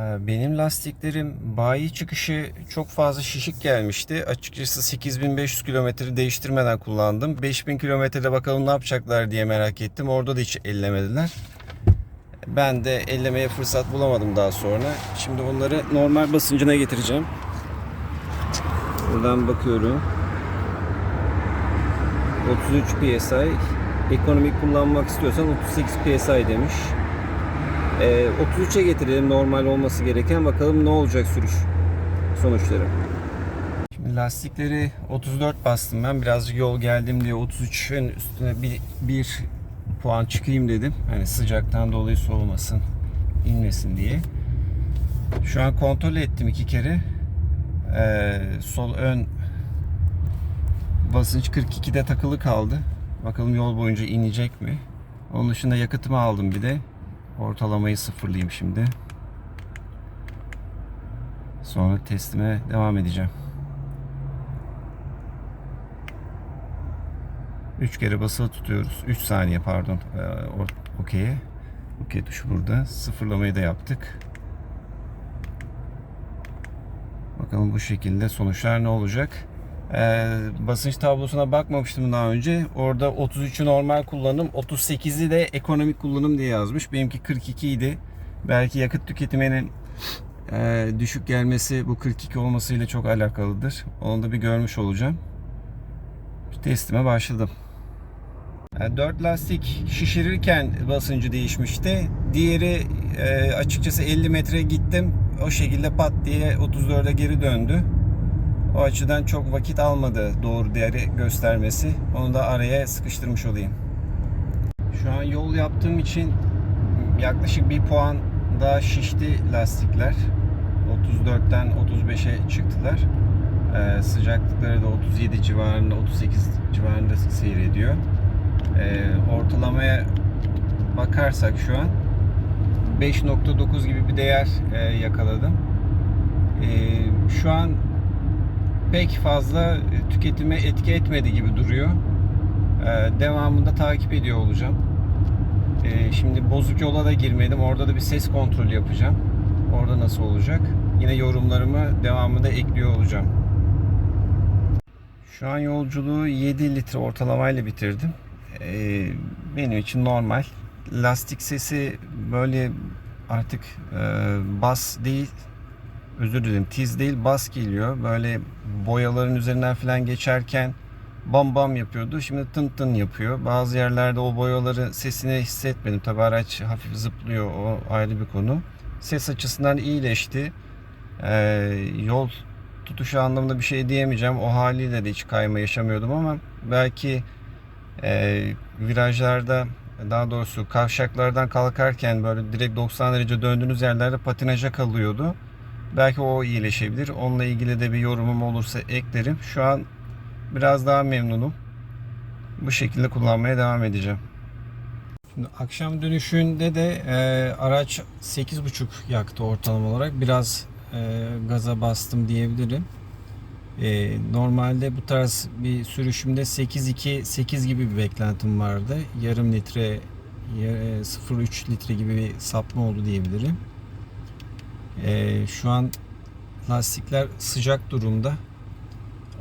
Ee, Benim lastiklerim bayi çıkışı çok fazla şişik gelmişti. Açıkçası 8500 kilometre değiştirmeden kullandım. 5000 kilometrede bakalım ne yapacaklar diye merak ettim. Orada da hiç ellemediler. Ben de ellemeye fırsat bulamadım daha sonra. Şimdi onları normal basıncına getireceğim. Buradan bakıyorum. 33 psi. Ekonomik kullanmak istiyorsan 38 psi demiş. Ee, 33'e getirelim normal olması gereken. Bakalım ne olacak sürüş sonuçları. Şimdi lastikleri 34 bastım ben. Birazcık yol geldim diye 33'ün üstüne bir, bir puan çıkayım dedim. Hani sıcaktan dolayı soğumasın, inmesin diye. Şu an kontrol ettim iki kere. Ee, sol ön basınç 42'de takılı kaldı. Bakalım yol boyunca inecek mi? Onun dışında yakıtımı aldım bir de. Ortalamayı sıfırlayayım şimdi. Sonra testime devam edeceğim. 3 kere basılı tutuyoruz. 3 saniye pardon. Ee, Okey'e. Okey tuşu burada. Sıfırlamayı da yaptık. Bakalım bu şekilde sonuçlar ne olacak? Ee, basınç tablosuna bakmamıştım daha önce. Orada 33'ü normal kullanım, 38'i de ekonomik kullanım diye yazmış. Benimki 42 idi. Belki yakıt tüketiminin e, düşük gelmesi bu 42 olmasıyla çok alakalıdır. Onu da bir görmüş olacağım. Testime başladım. 4 lastik şişirirken basıncı değişmişti. Diğeri e, açıkçası 50 metre gittim. O şekilde pat diye 34'e geri döndü. O açıdan çok vakit almadı doğru değeri göstermesi. Onu da araya sıkıştırmış olayım. Şu an yol yaptığım için yaklaşık bir puan daha şişti lastikler. 34'ten 35'e çıktılar. Ee, sıcaklıkları da 37 civarında, 38 civarında seyrediyor. Ee, ortalamaya bakarsak şu an 5.9 gibi bir değer e, yakaladım. Ee, şu an pek fazla tüketime etki etmedi gibi duruyor. Ee, devamında takip ediyor olacağım. Ee, şimdi bozuk yola da girmedim. Orada da bir ses kontrolü yapacağım. Orada nasıl olacak? Yine yorumlarımı devamında ekliyor olacağım. Şu an yolculuğu 7 litre ortalamayla bitirdim. Ee, benim için normal. Lastik sesi böyle artık e, bas değil özür dilerim tiz değil bas geliyor. Böyle boyaların üzerinden falan geçerken bam bam yapıyordu. Şimdi tın tın yapıyor. Bazı yerlerde o boyaları sesini hissetmedim. Tabi araç hafif zıplıyor. O ayrı bir konu. Ses açısından iyileşti. Ee, yol tutuşu anlamında bir şey diyemeyeceğim. O haliyle de hiç kayma yaşamıyordum ama belki e, virajlarda daha doğrusu kavşaklardan kalkarken böyle direkt 90 derece döndüğünüz yerlerde patinaja kalıyordu. Belki o iyileşebilir. Onunla ilgili de bir yorumum olursa eklerim. Şu an biraz daha memnunum. Bu şekilde kullanmaya devam edeceğim. Şimdi akşam dönüşünde de e, araç 8.5 yaktı ortalama olarak. Biraz e, gaza bastım diyebilirim. E, normalde bu tarz bir sürüşümde 8.2 8 gibi bir beklentim vardı. Yarım litre e, 0.3 litre gibi bir sapma oldu diyebilirim. Ee, şu an lastikler sıcak durumda.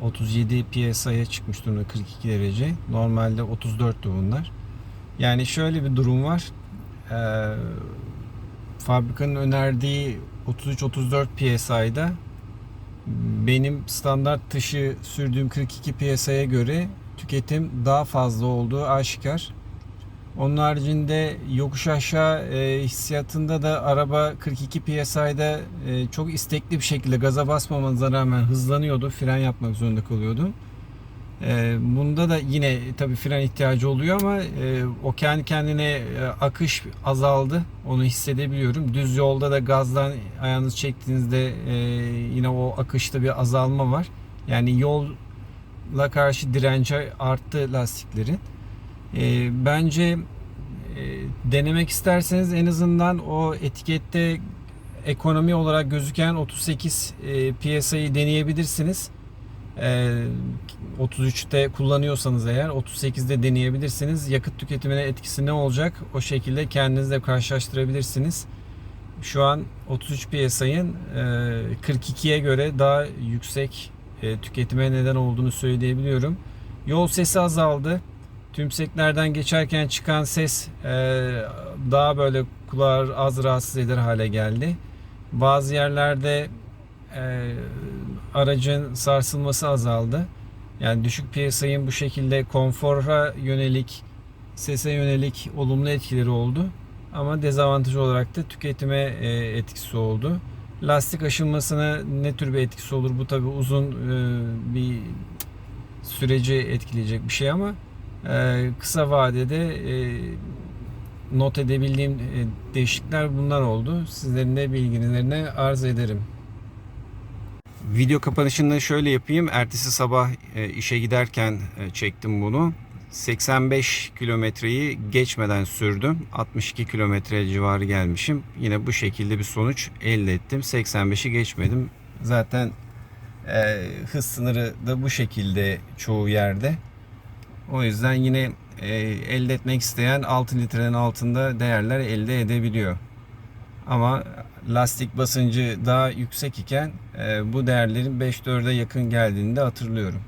37 psi'ye çıkmış durumda 42 derece. Normalde 34'tü bunlar. Yani şöyle bir durum var. Ee, fabrikanın önerdiği 33-34 psi'da benim standart dışı sürdüğüm 42 psi'ye göre tüketim daha fazla olduğu aşikar. Onun haricinde yokuş aşağı e, hissiyatında da araba 42 psi'de e, çok istekli bir şekilde gaza basmamanıza rağmen hızlanıyordu. Fren yapmak zorunda kalıyordu. E, bunda da yine tabi fren ihtiyacı oluyor ama e, o kendi kendine e, akış azaldı. Onu hissedebiliyorum. Düz yolda da gazdan ayağınızı çektiğinizde e, yine o akışta bir azalma var. Yani yolla karşı direnci arttı lastiklerin. E, bence e, denemek isterseniz en azından o etikette ekonomi olarak gözüken 38 e, piyasayı deneyebilirsiniz. E, 33'te kullanıyorsanız eğer 38'de deneyebilirsiniz. Yakıt tüketimine etkisi ne olacak? O şekilde kendinizle karşılaştırabilirsiniz. şu an 33 piyasayın e, 42'ye göre daha yüksek e, tüketime neden olduğunu söyleyebiliyorum. Yol sesi azaldı. Tümseklerden geçerken çıkan ses e, daha böyle kulağı az rahatsız eder hale geldi. Bazı yerlerde e, aracın sarsılması azaldı. Yani düşük piyasayın bu şekilde konfora yönelik, sese yönelik olumlu etkileri oldu. Ama dezavantaj olarak da tüketime e, etkisi oldu. Lastik aşınmasına ne tür bir etkisi olur? Bu tabi uzun e, bir süreci etkileyecek bir şey ama e, kısa vadede e, not edebildiğim e, değişiklikler bunlar oldu. Sizlerin de bilgilerine arz ederim. Video kapanışını şöyle yapayım. Ertesi sabah e, işe giderken e, çektim bunu. 85 kilometreyi geçmeden sürdüm. 62 kilometre civarı gelmişim. Yine bu şekilde bir sonuç elde ettim. 85'i geçmedim. Zaten e, hız sınırı da bu şekilde çoğu yerde. O yüzden yine e, elde etmek isteyen 6 litrenin altında değerler elde edebiliyor. Ama lastik basıncı daha yüksek iken e, bu değerlerin 5-4'e yakın geldiğini de hatırlıyorum.